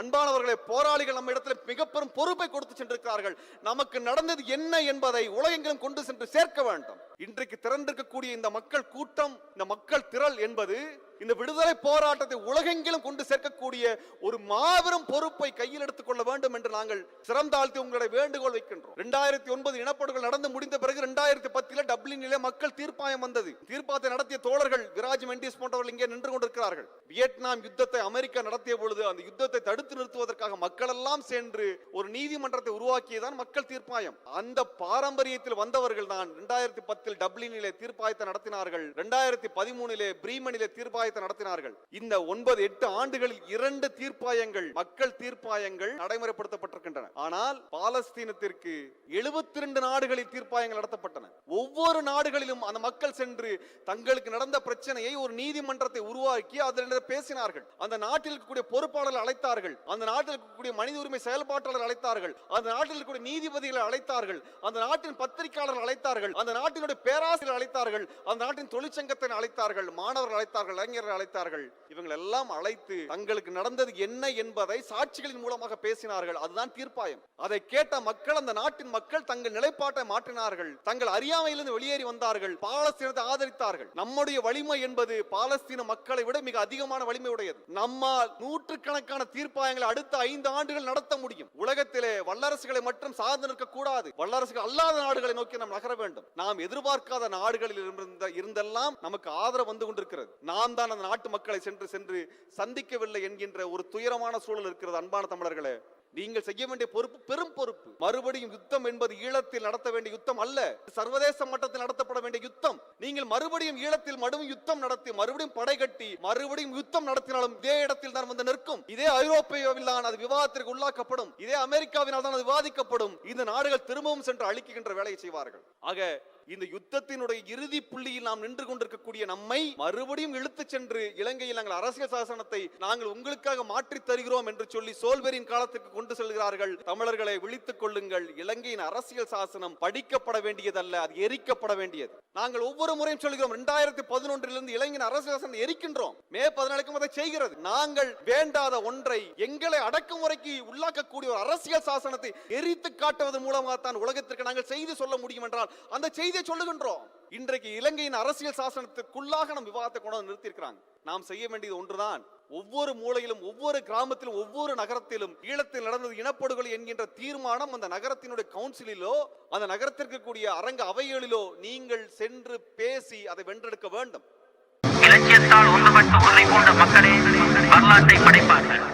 அன்பானவர்களே போராளிகள் நம்ம இடத்துல மிக பெரும் பொறுப்பை கொடுத்து சென்றிருக்கிறார்கள். நமக்கு நடந்தது என்ன என்பதை உலகெங்கிலும் கொண்டு சென்று சேர்க்க வேண்டும். இன்றைக்கு திறந்திருக்கக்கூடிய இந்த மக்கள் கூட்டம் இந்த மக்கள் திரள் என்பது இந்த விடுதலை போராட்டத்தை உலகெங்கிலும் கொண்டு சேர்க்கக்கூடிய ஒரு மாபெரும் பொறுப்பை கையில் எடுத்துக் கொள்ள வேண்டும் என்று நாங்கள் சிறந்தாழ்த்தி உங்களுடைய வேண்டுகோள் வைக்கின்றோம். இரண்டாயிரத்தி ஒன்பது இனப்படுகொலை நடந்து முடிந்த பிறகு இரண்டாயிரத்தி பத்தில டப்ளினிலே மக்கள் தீர்ப்பாயம் வந்தது. தீர்ப்பாயத்தை நடத்திய தோழர்கள் விராஜ் மெண்டிஸ் போன்றவர்கள் இங்கே நின்று கொண்டிருக்கிறார்கள். வியட்நாம் யுத்தத்தை அமெரிக்கா நடத்திய பொழுது அந்த யுத்தத்தை தடுத்து நிறுத்துவதற்காக மக்கள் எல்லாம் சென்று ஒரு நீதிமன்றத்தை உருவாக்கியதான் மக்கள் தீர்ப்பாயம். அந்த பாரம்பரியத்தில் வந்தவர்கள் தான் இரண்டாயிரத்தி பத்தில் டப்ளினிலே தீர்ப்பாயத்தை நடத்தினார்கள். இரண்டாயிரத்தி பதிமூணிலே பிரீமனிலே தீர்ப்பாயத்தை நடத்தினார்கள். இந்த ஒன்பது எட்டு ஆண்டுகளில் இரண்டு தீர்ப்பாயங்கள் மக்கள் தீர்ப்பாயங்கள் நடைமுறைப்படுத்தப்பட்டிருக்கின்றன. ஆனால் பாலஸ்தீனத்திற்கு எழுபத்தி ரெண்டு நாடுகளில் தீர்ப்பாயங்கள் நடத்தப்பட்டன. ஒவ்வொரு நாடுகளிலும் அந்த மக்கள் சென்று தங்களுக்கு நடந்த பிரச்சனையை ஒரு நீதிமன்றத்தை உருவாக்கி அதில் பேசினார்கள். அந்த நாட்டில் இருக்கக்கூடிய பொறுப்பாளர்கள் அழைத்தார்கள். அந்த நாட்டில் இருக்கக்கூடிய மனித உரிமை செயல்பாட்டாளர் அழைத்தார்கள். அந்த நாட்டில் இருக்கக்கூடிய நீதிபதிகளை அழைத்தார்கள். அந்த நாட்டின் பத்திரிகையாளர்கள் அழைத்தார்கள். அந்த நாட்டினுடைய பேராசிரியர் அழைத்தார்கள். அந்த நாட்டின் தொழிற்சங்கத்தை அழைத்தார்கள். மாணவர்கள் அழைத்தார்கள். இளைஞர்கள் அழைத்தார்கள். இவங்க எல்லாம் அழைத்து தங்களுக்கு நடந்தது என்ன என்பதை சாட்சிகளின் மூலமாக பேசினார்கள். அதுதான் தீர்ப்பாயம். அதை கேட்ட மக்கள் அந்த நாட்டின் மக்கள் தங்கள் நிலைப்பாட்டை மாற்றினார்கள். தங்கள் அறியாமையிலிருந்து வெளியேறி வந்தார்கள். பாலஸ்தீனத்தை ஆதரித்தார்கள். நம்முடைய வலிமை என்பது பாலஸ்தீன மக்களை விட மிக அதிகமான வலிமை உடையது நம்மால் நூற்றுக்கணக்கான தீர்ப்பாயங்களை அடுத்த ஐந்து ஆண்டுகள் நடத்த முடியும். உலகத்திலே வல்லரசுகளை மட்டும் சார்ந்து நிற்க கூடாது. வல்லரசுகள் அல்லாத நாடுகளை நோக்கி நாம் நகர வேண்டும். நாம் எதிர்பார்க்காத நாடுகளில் இருந்த இருந்தெல்லாம் நமக்கு ஆதரவு வந்து கொண்டிருக்கிறது. நாம் தான் அந்த நாட்டு மக்களை சென்று சென்று சந்திக்கவில்லை என்கின்ற ஒரு துயரமான சூழல் இருக்கிறது அன்பான தமிழர்களே. நீங்கள் செய்ய வேண்டிய பொறுப்பு பெரும் பொறுப்பு. மறுபடியும் யுத்தம் என்பது ஈழத்தில் நடத்த வேண்டிய யுத்தம் அல்ல. சர்வதேச மட்டத்தில் நடத்தப்பட வேண்டிய யுத்தம். நீங்கள் மறுபடியும் ஈழத்தில் மறுபடியும் யுத்தம் நடத்தி மறுபடியும் படை கட்டி மறுபடியும் யுத்தம் நடத்தினாலும் இதே இடத்தில் தான் வந்து நிற்கும். இதே ஐரோப்பியாவில் தான் அது விவாதத்திற்கு உள்ளாக்கப்படும். இதே அமெரிக்காவினால் தான் அது விவாதிக்கப்படும். இந்த நாடுகள் திரும்பவும் சென்று அழிக்கின்ற வேலையை செய்வார்கள். ஆக இந்த யுத்தத்தினுடைய இறுதி புள்ளியில் நாம் நின்று கொண்டிருக்கக்கூடிய நம்மை மறுபடியும் இழுத்து சென்று இலங்கையில் நாங்கள் அரசியல் சாசனத்தை நாங்கள் உங்களுக்காக மாற்றித் தருகிறோம் என்று சொல்லி சோல்வெரியின் காலத்திற்கு கொண்டு செல்கிறார்கள். தமிழர்களை விழித்துக் கொள்ளுங்கள். இலங்கையின் அரசியல் சாசனம் படிக்கப்பட வேண்டியதல்ல அது எரிக்கப்பட வேண்டியது. நாங்கள் ஒவ்வொரு முறையும் சொல்கிறோம் இரண்டாயிரத்தி பதினொன்றிலிருந்து இலங்கையின் அரசியல் சாசனம் எரிக்கின்றோம். மே பதினாலுக்கும் அதை செய்கிறது. நாங்கள் வேண்டாத ஒன்றை எங்களை அடக்குமுறைக்கு உள்ளாக்கக்கூடிய ஒரு அரசியல் சாசனத்தை எரித்து காட்டுவதன் மூலமாக தான் உலகத்திற்கு நாங்கள் செய்தி சொல்ல முடியும் என்றால் அந்த செய்தியை சொல்லுகின்றோம். இன்றைக்கு இலங்கையின் அரசியல் சாசனத்துக்குள்ளாக நம் விவாதத்தை கொண்டு வந்து நிறுத்தியிருக்கிறாங்க. நாம் செய்ய வேண்டியது ஒன்றுதான். ஒவ்வொரு மூலையிலும் ஒவ்வொரு கிராமத்திலும் ஒவ்வொரு நகரத்திலும் ஈழத்தில் நடந்தது இனப்படுகொலை என்கின்ற தீர்மானம் அந்த நகரத்தினுடைய கவுன்சிலிலோ அந்த நகரத்திற்கு கூடிய அரங்க அவைகளிலோ நீங்கள் சென்று பேசி அதை வென்றெடுக்க வேண்டும். இலக்கியத்தால் ஒன்றுபட்டு உன்னை கொண்ட மக்களே வரலாற்றை படைப்பார்கள்.